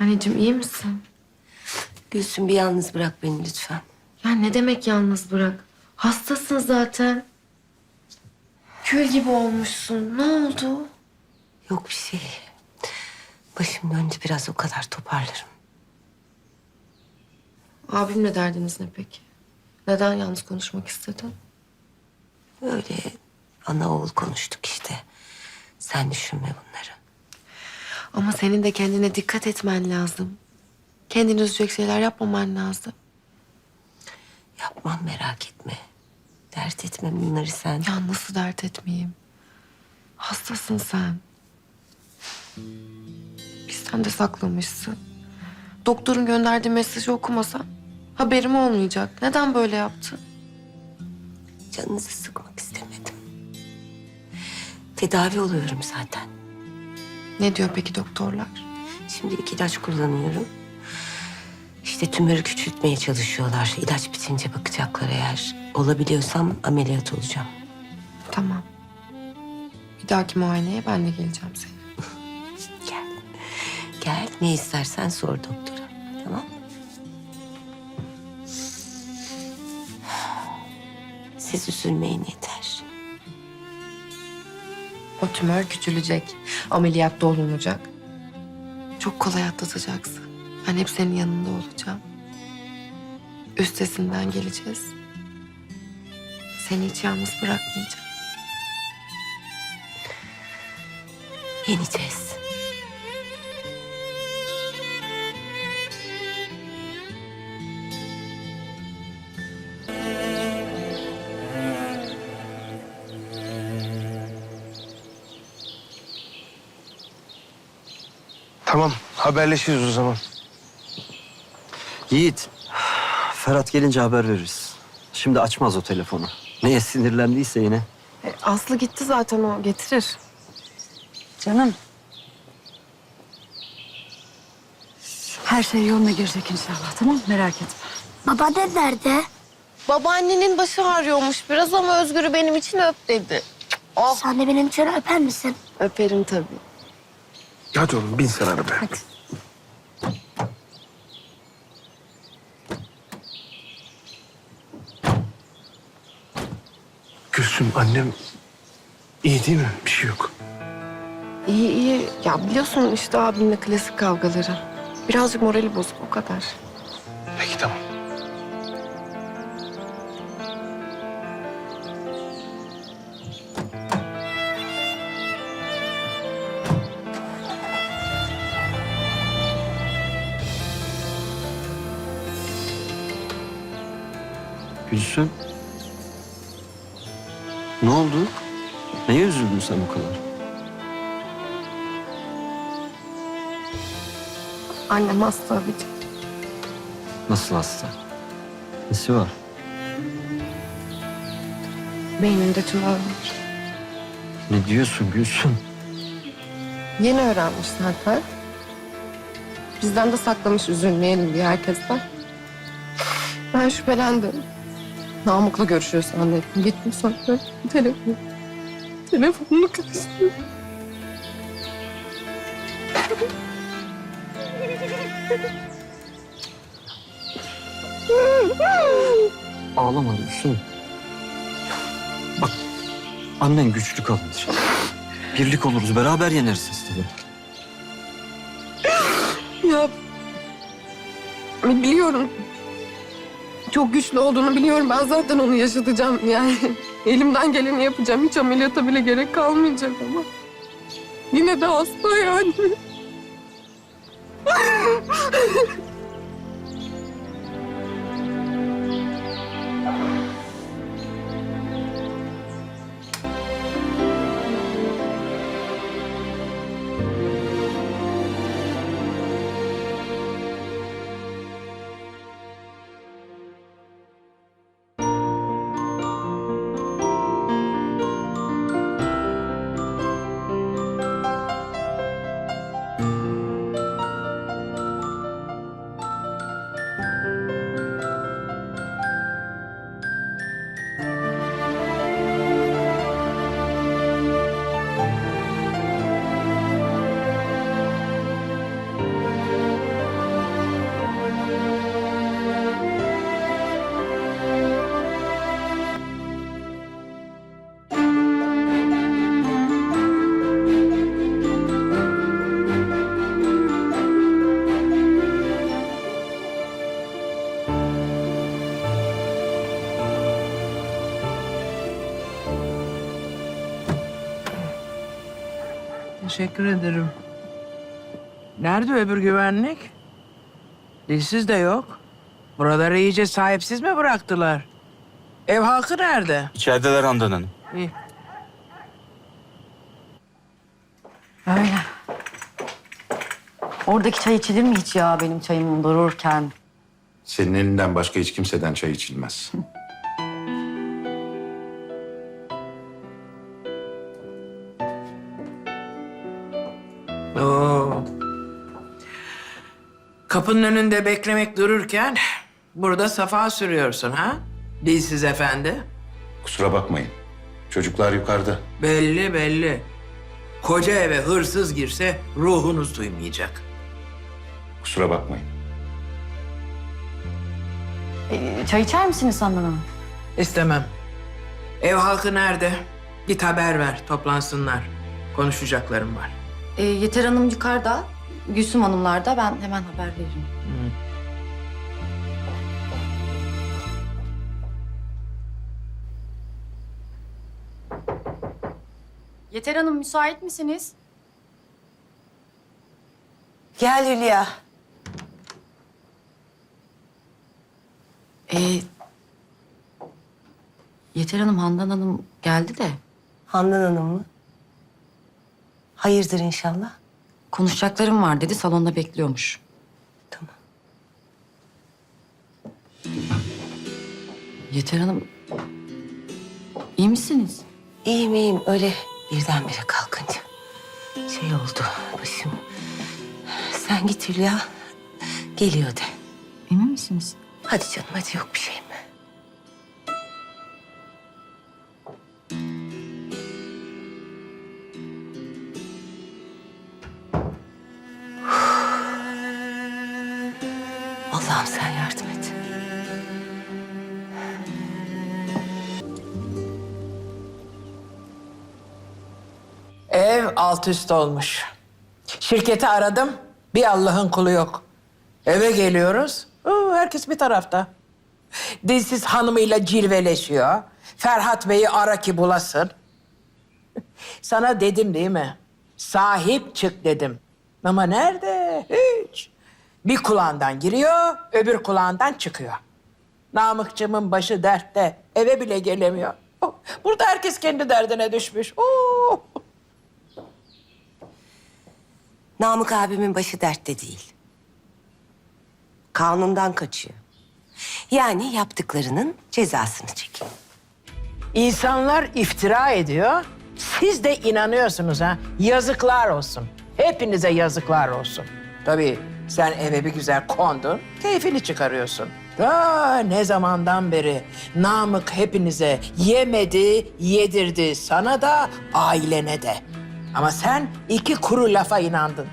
Anneciğim iyi misin? Gülsüm bir yalnız bırak beni lütfen. Ya ne demek yalnız bırak? Hastasın zaten. Kül gibi olmuşsun. Ne oldu? Yok bir şey. Başım döndü biraz o kadar toparlarım. Abimle derdiniz ne peki? Neden yalnız konuşmak istedin? Öyle ana oğul konuştuk işte. Sen düşünme bunları. Ama senin de kendine dikkat etmen lazım. Kendini üzecek şeyler yapmaman lazım. Yapmam merak etme. Dert etme bunları sen. Ya nasıl dert etmeyeyim? Hastasın sen. Bizden de saklamışsın. Doktorun gönderdiği mesajı okumasam haberim olmayacak. Neden böyle yaptın? Canınızı sıkmak istemedim. Tedavi oluyorum zaten. Ne diyor peki doktorlar? Şimdilik ilaç kullanıyorum. İşte tümörü küçültmeye çalışıyorlar. İlaç bitince bakacaklar eğer. Olabiliyorsam ameliyat olacağım. Tamam. Bir dahaki muayeneye ben de geleceğim senin. Gel. Gel ne istersen sor doktora. Tamam Siz üzülmeyin yeter. O tümör küçülecek. Ameliyatta olunacak. Çok kolay atlatacaksın. Ben hep senin yanında olacağım. Üstesinden geleceğiz. Seni hiç yalnız bırakmayacağım. Yeneceğiz. Tamam, haberleşiriz o zaman. Yiğit, Ferhat gelince haber veririz. Şimdi açmaz o telefonu. Neye sinirlendiyse yine. E, Aslı gitti zaten o getirir. Canım. Her şey yoluna girecek inşallah tamam mı? Merak etme. Baba ne nerede? Babaannenin başı ağrıyormuş biraz ama Özgür'ü benim için öp dedi. Sen de benim için öper misin? Öperim tabii. Hadi oğlum bin sen arabaya. Hadi. Gülsüm annem iyi değil mi? Bir şey yok. İyi iyi. Ya biliyorsun işte abimle klasik kavgaları. Birazcık morali bozuk o kadar. Peki tamam. Ne oldu? Neye üzüldün sen bu kadar? Annem hasta abicim. Nasıl hasta? Nesi var? Beyninde tümör var. Ne diyorsun Gülsüm? Yeni öğrenmiş zaten. Bizden de saklamış üzülmeyelim diye herkesten. Ben şüphelendim. Namık'la görüşüyor zannettim. Gittim sonra telefon. Telefonunu kaçtı. Ağlama Gülsüm. Bak annen güçlü kadındır. Birlik oluruz, beraber yeneriz istedi. Ya biliyorum. Çok güçlü olduğunu biliyorum. Ben zaten onu yaşatacağım yani. Elimden geleni yapacağım. Hiç ameliyata bile gerek kalmayacak ama. Yine de hasta yani. Teşekkür ederim. Nerede öbür güvenlik? Dilsiz de yok. Buraları iyice sahipsiz mi bıraktılar? Ev halkı nerede? İçerideler Handan Hanım. İyi. Öyle. Oradaki çay içilir mi hiç ya benim çayım dururken? Senin elinden başka hiç kimseden çay içilmez. Oo. Kapının önünde beklemek dururken burada safa sürüyorsun ha? Dilsiz efendi. Kusura bakmayın. Çocuklar yukarıda. Belli belli. Koca eve hırsız girse ruhunuz duymayacak. Kusura bakmayın. Ee, çay içer misiniz Hanım? İstemem. Ev halkı nerede? Git haber ver, toplansınlar. Konuşacaklarım var. Ee, Yeter Hanım yukarıda, Gülsüm Hanımlar da ben hemen haber veririm. Yeter Hanım müsait misiniz? Gel Hülya. Ee, Yeter Hanım Handan Hanım geldi de Handan Hanım mı? Hayırdır inşallah. konuşacaklarım var dedi salonda bekliyormuş. Tamam. Yeter Hanım iyi misiniz? İyiyim iyiyim öyle birdenbire kalkınca. Şey oldu başım. Sen git Hülya. Geliyor de. Emin misiniz? Hadi canım hadi yok bir şey Ev alt üst olmuş. Şirketi aradım, bir Allah'ın kulu yok. Eve geliyoruz, oo, herkes bir tarafta. Dilsiz hanımıyla cilveleşiyor. Ferhat Bey'i ara ki bulasın. Sana dedim değil mi? Sahip çık dedim. Ama nerede? Hiç. Bir kulağından giriyor, öbür kulağından çıkıyor. Namıkçımın başı dertte, eve bile gelemiyor. Oh, Burada herkes kendi derdine düşmüş. Oh. Oo. Namık abimin başı dertte değil. Kanundan kaçıyor. Yani yaptıklarının cezasını çekiyor. İnsanlar iftira ediyor. Siz de inanıyorsunuz ha. Yazıklar olsun. Hepinize yazıklar olsun. Tabii sen eve bir güzel kondun, keyfini çıkarıyorsun. Aa, ne zamandan beri Namık hepinize yemedi, yedirdi. Sana da, ailene de. Ama sen iki kuru lafa inandın.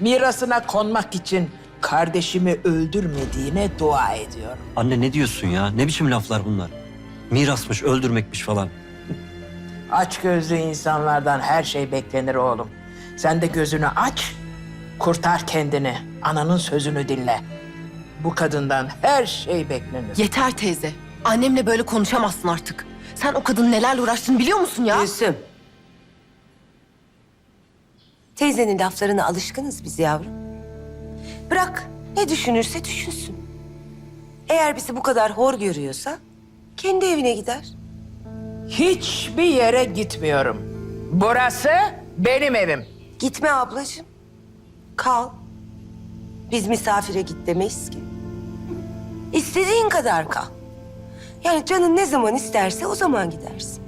Mirasına konmak için kardeşimi öldürmediğine dua ediyorum. Anne ne diyorsun ya? Ne biçim laflar bunlar? Mirasmış, öldürmekmiş falan. Aç gözlü insanlardan her şey beklenir oğlum. Sen de gözünü aç, kurtar kendini. Ananın sözünü dinle. Bu kadından her şey beklenir. Yeter teyze. Annemle böyle konuşamazsın artık. Sen o kadının nelerle uğraştığını biliyor musun ya? Gülsüm. Teyzenin laflarına alışkınız biz yavrum. Bırak ne düşünürse düşünsün. Eğer bizi bu kadar hor görüyorsa kendi evine gider. Hiçbir yere gitmiyorum. Burası benim evim. Gitme ablacığım. Kal. Biz misafire git demeyiz ki. İstediğin kadar kal. Yani canın ne zaman isterse o zaman gidersin.